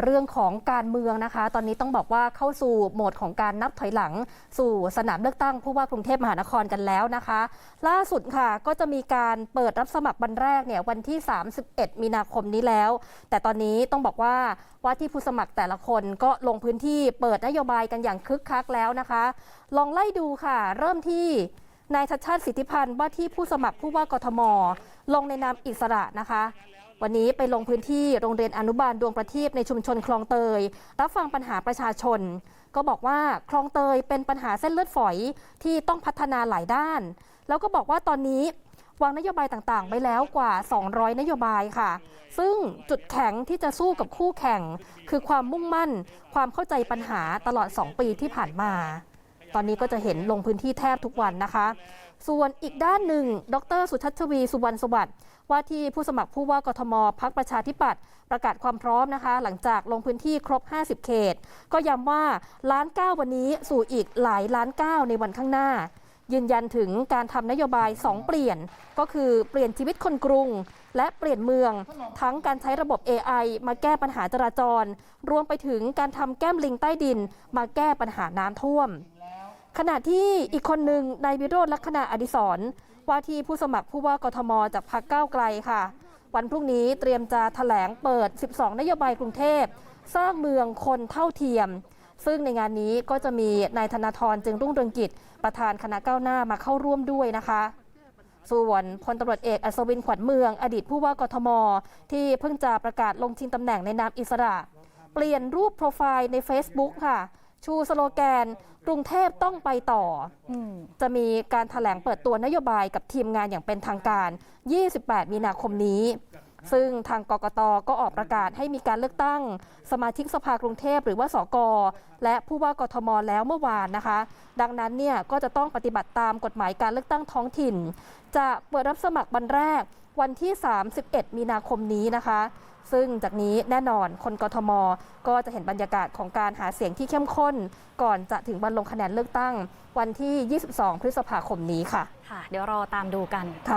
เรื่องของการเมืองนะคะ ตอนนี้ต้องบอกว่าเข้าสู่โหมดของการนับถอยหลัง สู่สนามเลือกตั้งผู้ว่ากรุงเทพมหานครกันแล้วนะคะ ล่าสุดค่ะก็จะมีการเปิดรับสมัครวันแรกเนี่ยวันที่ 31 มีนาคมนี้แล้ว แต่ตอนนี้ต้องบอกว่าว่าที่ผู้สมัครแต่ละคนก็ลงพื้นที่เปิดนโยบายกันอย่างคึกคักแล้วนะคะ ลองไล่ดูค่ะ เริ่มที่นายชัดชาติสิทธิพันธ์ว่าที่ผู้สมัครผู้ว่ากทม ลงในนามอิสระนะคะ วันนี้ไปลงพื้นที่โรงเรียนอนุบาลดวงประทีปในชุมชนคลองเตย รับฟังปัญหาประชาชน ก็บอกว่าคลองเตยเป็นปัญหาเส้นเลือดฝอยที่ต้องพัฒนาหลายด้าน แล้วก็บอกว่าตอนนี้วางนโยบายต่างๆ ไปแล้วกว่า 200 นโยบายค่ะ ซึ่งจุดแข็งที่จะสู้กับคู่แข่ง คือความมุ่งมั่น ความเข้าใจปัญหาตลอด 2 ปีที่ผ่านมา ตอนนี้ก็จะเห็นลงพื้นที่แทบทุกวันนะคะ ส่วนอีกด้านหนึ่ง ดร สุชัชวี สุวรรณสวัสดิ์ว่าที่ผู้สมัครผู้ว่ากทมพักประชาธิปัตย์ประกาศความพร้อมนะคะ หลังจากลงพื้นที่ครบ 50 เขต ก็ย้ำว่าล้านเก้าวันนี้สู่อีกหลายล้านเก้าในวันข้างหน้า ยืนยันถึงการทำนโยบาย 2 เปลี่ยน ก็คือเปลี่ยนชีวิตคนกรุง และเปลี่ยนเมือง ทั้งการใช้ระบบ AI มาแก้ปัญหาจราจร รวมไปถึงการทำแก้มลิงใต้ดิน มาแก้ปัญหาน้ำท่วม ขณะที่อีกคนหนึ่งนายวิโรจน์ลักษณะอดิศรว่าที่ผู้สมัครผู้ว่ากทมจากพรรคก้าวไกลค่ะ วันพรุ่งนี้เตรียมจะถแถลงเปิด 12 นโยบายกรุงเทพ สร้างเมืองคนเท่าเทียม ซึ่งในงานนี้ก็จะมีนายธนาธรจึงรุ่งเรืองกิจ ประธานคณะก้าวหน้ามาเข้าร่วมด้วยนะคะส่วนพลตำรวจเอกอัศวินขวัญเมือง อดีตผู้ว่ากทม ที่เพิ่งจะประกาศลงชิงตำแหน่งในนามอิสระ เปลี่ยนรูปโปรไฟล์ใน Facebook ค่ะ ชูสโลแกน กรุงเทพต้องไปต่ออืมจะมีการถแถลงเปิดตัวนโยบายกับทีมงานอย่างเป็นทางการ 28 มีนาคมนี้ ซึ่งทางกกตก็ออกประกาศให้มีการเลือกตั้ง สมาชิกสภากรุงเทพหรือว่าสกและผู้ว่ากทมแล้วเมื่อวานนะคะ ดังนั้นเนี่ยก็จะต้องปฏิบัติตามกฎหมายการเลือกตั้งท้องถิ่น จะเปิดรับสมัครวันแรกวันที่ 31 มีนาคมนี้นะคะ ซึ่งจากนี้แน่นอนคนกทม ก็จะเห็นบรรยากาศของการหาเสียงที่เข้มข้น ก่อนจะถึงวันลงคะแนนเลือกตั้ง วันที่ 22 พฤษภาคมนี้ค่ะ ค่ะ เดี๋ยวรอตามดูกันค่ะ